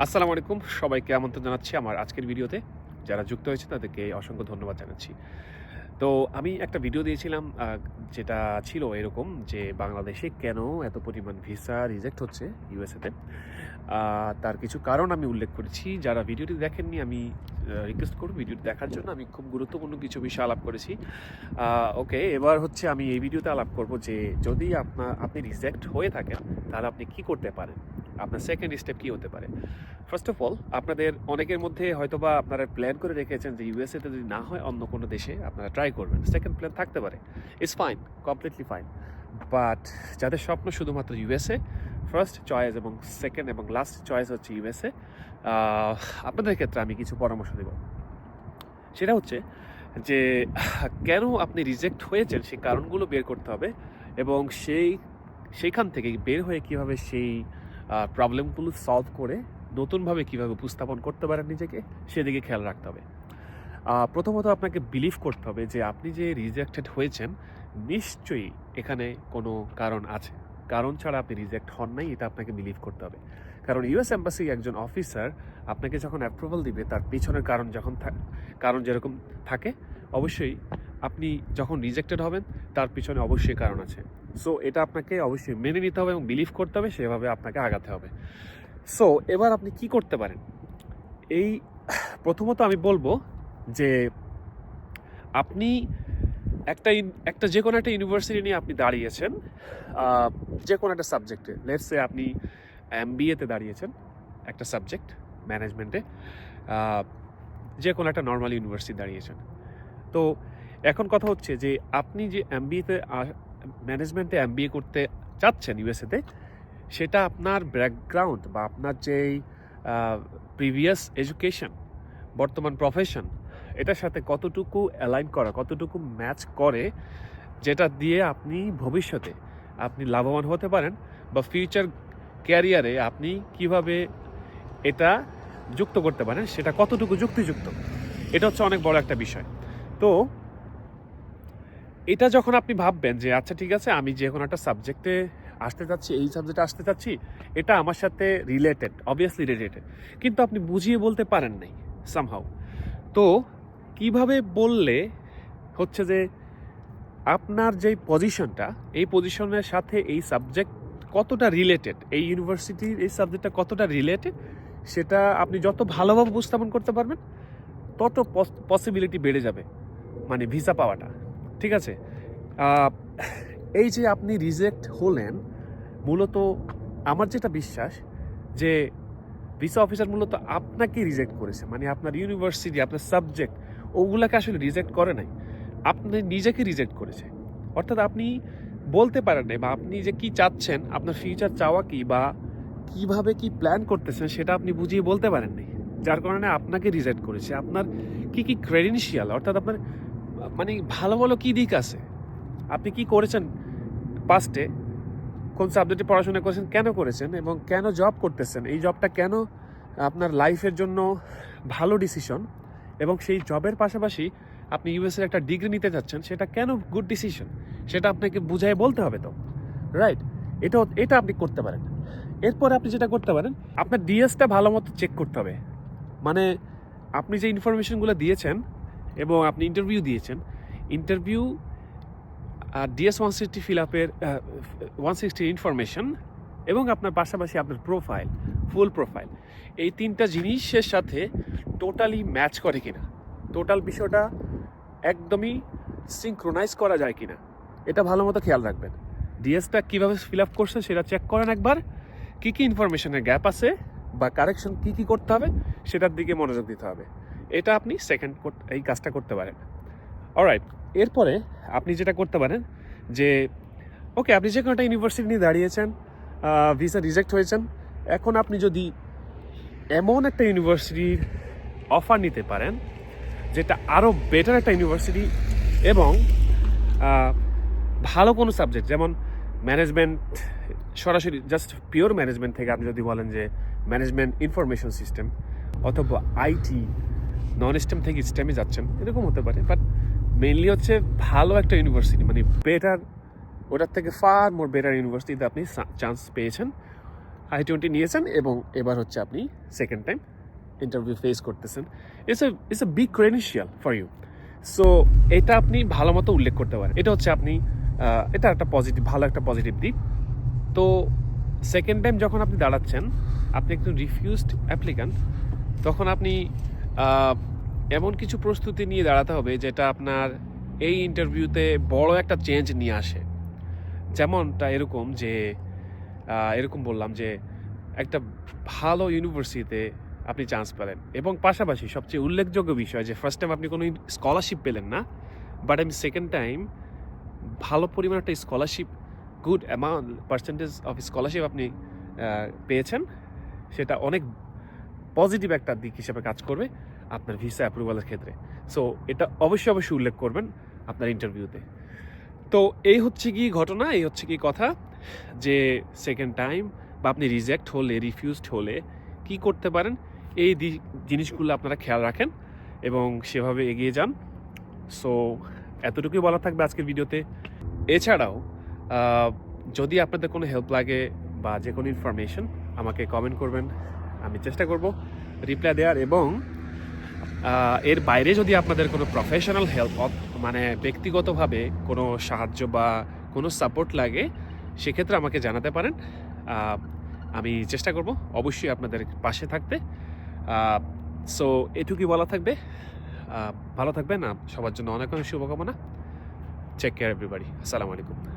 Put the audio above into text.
আসসালামু আলাইকুম। সবাইকে আমন্ত্রণ জানাচ্ছি আমার আজকের ভিডিওতে। যারা যুক্ত হয়েছে তাদেরকে অসংখ্য ধন্যবাদ জানাচ্ছি। তো আমি একটা ভিডিও দিয়েছিলাম যেটা ছিল এরকম যে বাংলাদেশে কেন এত পরিমাণ ভিসা রিজেক্ট হচ্ছে ইউএসএতে। তার কিছু কারণ আমি উল্লেখ করেছি। যারা ভিডিওটি দেখেননি, আমি রিকোয়েস্ট করব ভিডিওটি দেখার জন্য। আমি খুব গুরুত্বপূর্ণ কিছু বিষয় আলাপ করেছি। ওকে, এবার হচ্ছে আমি এই ভিডিওতে আলাপ করব যে যদি আপনার আপনি রিজেক্ট হয়ে থাকেন, তাহলে আপনি কি করতে পারেন? আপনার সেকেন্ড স্টেপ কি হতে পারে? ফার্স্ট অফ অল আপনাদের অনেকের মধ্যে হয়তোবা আপনারা প্ল্যান করে রেখেছেন যে ইউএসএতে যদি না হয় অন্য কোনো দেশে আপনারা ট্রাই করবেন। সেকেন্ড প্ল্যান থাকতে পারে। It's fine completely fine but যাদের স্বপ্ন শুধুমাত্র ইউএসএ ফার্স্ট চয়েস এবং সেকেন্ড এবং লাস্ট চয়েস হচ্ছে ইউএসএ আপনাদের ক্ষেত্রে আমি কিছু পরামর্শ দেব। সেটা হচ্ছে যে, কেন আপনি রিজেক্ট হয়েছেন, সেই কারণগুলো বের করতে হবে এবং সেই, সেইখান থেকে বের হয়ে কীভাবে সেই প্রবলেমগুলো সলভ করে নতুনভাবে কীভাবে উপস্থাপন করতে পারেন নিজেকে, সেদিকে খেয়াল রাখতে হবে। প্রথমত আপনাকে বিলিভ করতে হবে যে আপনি যে রিজেক্টেড হয়েছেন, নিশ্চয়ই এখানে কোনো কারণ আছে। কারণ ছাড়া আপনি রিজেক্ট হন নাই, এটা আপনাকে বিলিভ করতে হবে। কারণ ইউএস এম্বাসি একজন অফিসার আপনাকে যখন অ্যাপ্রুভাল দিবে, তার পিছনের কারণ যখন কারণ যেরকম থাকে, অবশ্যই আপনি যখন রিজেক্টেড হবেন, তার পিছনে অবশ্যই কারণ আছে। সো এটা আপনাকে অবশ্যই মেনে নিতে হবে এবং বিলিভ করতে হবে, সেভাবে আপনাকে আগাতে হবে। সো এবার আপনি কি করতে পারেন? এই প্রথমত আমি বলব যে আপনি একটা একটা যে কোনো একটা ইউনিভার্সিটি নিয়ে আপনি দাঁড়িয়েছেন যে কোনো একটা সাবজেক্টে লেটসে আপনি এম বিএতে দাঁড়িয়েছেন, একটা সাবজেক্ট ম্যানেজমেন্টে যে কোনো একটা নর্মাল ইউনিভার্সিটি দাঁড়িয়েছেন। তো এখন কথা হচ্ছে যে আপনি যে এম বিএতে ম্যানেজমেন্টে এম করতে চাচ্ছেন ইউএসএতে সেটা আপনার ব্যাকগ্রাউন্ড বা আপনার যেই প্রিভিয়াস এডুকেশন বর্তমান প্রফেশন এটার সাথে কতটুকু অ্যালাইন করা, কতটুকু ম্যাচ করে, যেটা দিয়ে আপনি ভবিষ্যতে আপনি লাভবান হতে পারেন বা ফিউচার ক্যারিয়ারে আপনি কীভাবে এটা যুক্ত করতে পারেন, সেটা কতটুকু যুক্তিযুক্ত, এটা হচ্ছে অনেক বড় একটা বিষয়। তো এটা যখন আপনি ভাববেন যে আচ্ছা ঠিক আছে, আমি যে কোনো একটা সাবজেক্টে আসতে চাচ্ছি, এই সাবজেক্টে আসতে চাচ্ছি, এটা আমার সাথে রিলেটেড অবভিয়াসলি রিলেটেড কিন্তু আপনি বুঝিয়ে বলতে পারেন নাই সামহাউ তো কীভাবে বললে হচ্ছে যে, আপনার যেই পজিশনটা এই পজিশনের সাথে এই সাবজেক্ট কতটা রিলেটেড এই ইউনিভার্সিটির এই সাবজেক্টটা কতটা রিলেটেড সেটা আপনি যত ভালোভাবে উপস্থাপন করতে পারবেন, তত পসিবিলিটি বেড়ে যাবে মানে ভিসা পাওয়াটা। ঠিক আছে? এই যে আপনি রিজেক্ট হলেন, মূলত আমার যেটা বিশ্বাস যে ভিসা অফিসার মূলত আপনাকে রিজেক্ট করেছে মানে আপনার ইউনিভার্সিটি আপনার সাবজেক্ট ওগুলাকে আসলে রিজেক্ট করে নাই। আপনি নিজেকে রিজেক্ট করেছে। অর্থাৎ আপনি বলতে পারেন নাই বা আপনি যে কি চাচ্ছেন, আপনার ফিউচার চাওয়া কি বা কীভাবে কি প্ল্যান করতেছেন, সেটা আপনি বুঝিয়ে বলতে পারেন নাই। যার কারণে আপনাকে রিজেক্ট করেছে। আপনার কি কি ক্রেডেন্সিয়াল অর্থাৎ আপনার মানে ভালো ভালো কি দিক আছে? আপনি কি করেছেন পাস্টে কোন সাবজেক্টে পড়াশোনা করেছেন? কেন করেছেন? এবং কেন জব করতেছেন? এই জবটা কেন আপনার লাইফের জন্য ভালো ডিসিশন এবং সেই জবের পাশাপাশি আপনি ইউএসের একটা ডিগ্রি নিতে যাচ্ছেন, সেটা কেন গুড ডিসিশন সেটা আপনাকে বুঝাই বলতে হবে তো? রাইট এটা এটা আপনি করতে পারেন। এরপরে আপনি যেটা করতে পারেন, আপনার ডিএসটা ভালো মতো চেক করতে হবে। মানে আপনি যে ইনফরমেশনগুলো দিয়েছেন এবং আপনি ইন্টারভিউ দিয়েছেন। ইন্টারভিউ আর ডিএস ওয়ান সিক্সটি ফিল আপের ওয়ান সিক্সটির ইনফরমেশন এবং আপনার পাশাপাশি আপনার প্রোফাইল ফুল প্রোফাইল এই তিনটা জিনিসের সাথে টোটালি ম্যাচ করে কিনা টোটাল বিষয়টা একদমই সিঙ্ক্রোনাইজ করা যায় কিনা, এটা ভালো মতো খেয়াল রাখবেন। ডিএসটা কীভাবে ফিল আপ করছে সেটা চেক করেন একবার। কী কী ইনফরমেশনের গ্যাপ আছে বা কারেকশন কী কী করতে হবে, সেটার দিকে মনোযোগ দিতে হবে। এটা আপনি সেকেন্ড এই কাজটা করতে পারেন। অলরাইট এরপরে আপনি যেটা করতে পারেন যে ওকে আপনি যে কোনো একটা ইউনিভার্সিটি নিয়ে দাঁড়িয়েছেন ভিসা রিজেক্ট হয়েছেন, এখন আপনি যদি এমন একটা ইউনিভার্সিটির অফার নিতে পারেন, যেটা আরও বেটার একটা ইউনিভার্সিটি এবং ভালো কোনো সাবজেক্ট যেমন ম্যানেজমেন্ট সরাসরি জাস্ট পিওর ম্যানেজমেন্ট থেকে আপনি যদি বলেন যে ম্যানেজমেন্ট ইনফরমেশন সিস্টেম অথবা আইটি নন স্টেম থেকে স্টেমে যাচ্ছেন, এরকম হতে পারে বাট মেনলি হচ্ছে ভালো একটা ইউনিভার্সিটি মানে বেটার ওটার থেকে ফার মোর বেটার ইউনিভার্সিটিতে আপনি চান্স পেয়েছেন আই টোয়েন্টি নিয়েছেন এবং এবার হচ্ছে আপনি সেকেন্ড টাইম ইন্টারভিউ ফেস করতেছেন। It's a it's a big credential for you so এটা আপনি ভালো মতো উল্লেখ করতে পারেন। এটা হচ্ছে আপনি এটা একটা পজিটিভ ভালো একটা পজিটিভ দিক। তো সেকেন্ড টাইম যখন আপনি দাঁড়াচ্ছেন, আপনি একজন রিফিউজড অ্যাপ্লিক্যান্ট তখন আপনি এমন কিছু প্রস্তুতি নিয়ে দাঁড়াতে হবে যেটা আপনার এই ইন্টারভিউতে বড় একটা চেঞ্জ নিয়ে আসে। যেমনটা এরকম যে এরকম বললাম যে, একটা ভালো ইউনিভার্সিটিতে আপনি চান্স পেলেন। এবং পাশাপাশি সবচেয়ে উল্লেখযোগ্য বিষয় যে ফার্স্ট টাইম আপনি কোনো স্কলারশিপ পেলেন না বাট আমি সেকেন্ড টাইম ভালো পরিমাণ একটা scholarship good amount percentage of scholarship আপনি পেয়েছেন, সেটা অনেক পজিটিভ একটা দিক হিসেবে কাজ করবে আপনার ভিসা অ্যাপ্রুভালের ক্ষেত্রে। সো এটা অবশ্যই অবশ্যই উল্লেখ করবেন আপনার ইন্টারভিউতে। তো, এই হচ্ছে কি ঘটনা, এই হচ্ছে কি কথা যে সেকেন্ড টাইম বা আপনি রিজেক্ট হলে রিফিউজড হলে কি করতে পারেন? এই জিনিসগুলো আপনারা খেয়াল রাখেন এবং সেভাবে এগিয়ে যান। সো এতটুকুই বলা থাকবে আজকের ভিডিওতে। এছাড়াও যদি আপনাদের কোনো হেল্প লাগে বা যে কোনো ইনফরমেশন আমাকে কমেন্ট করবেন। আমি চেষ্টা করব রিপ্লাই দেওয়ার এবং এর বাইরে যদি আপনাদের কোনো প্রফেশনাল হেল্প মানে ব্যক্তিগতভাবে কোনো সাহায্য বা কোনো সাপোর্ট লাগে, সেক্ষেত্রে আমাকে জানাতে পারেন। আমি চেষ্টা করব অবশ্যই আপনাদের পাশে থাকতে। সো এটুকুই বলা থাকবে। ভালো থাকবেন। সবার জন্য অনেক অনেক শুভকামনা। চেক কেয়ার এভরিবাডি আসসালামু আলাইকুম।